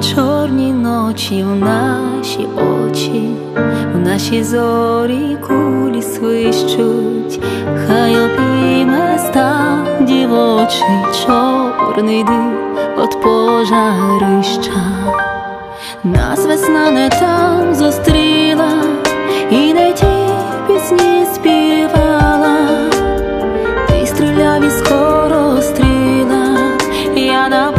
чорні ночі, в наші очі, в наші зорі кулі свищуть, хай опі нас там дівочий чорний дим от пожарища, нас весна не там зустріла, і не ті пісні співала, ти стріляв і скоро стріла, я на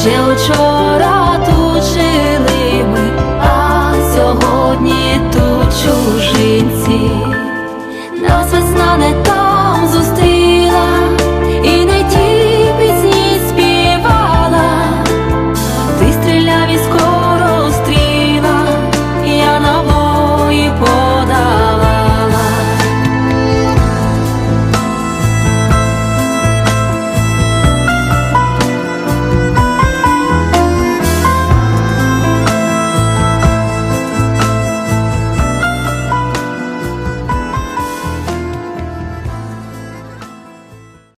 ще вчора тут жили ми, а сьогодні тут чужинці, нас весна не.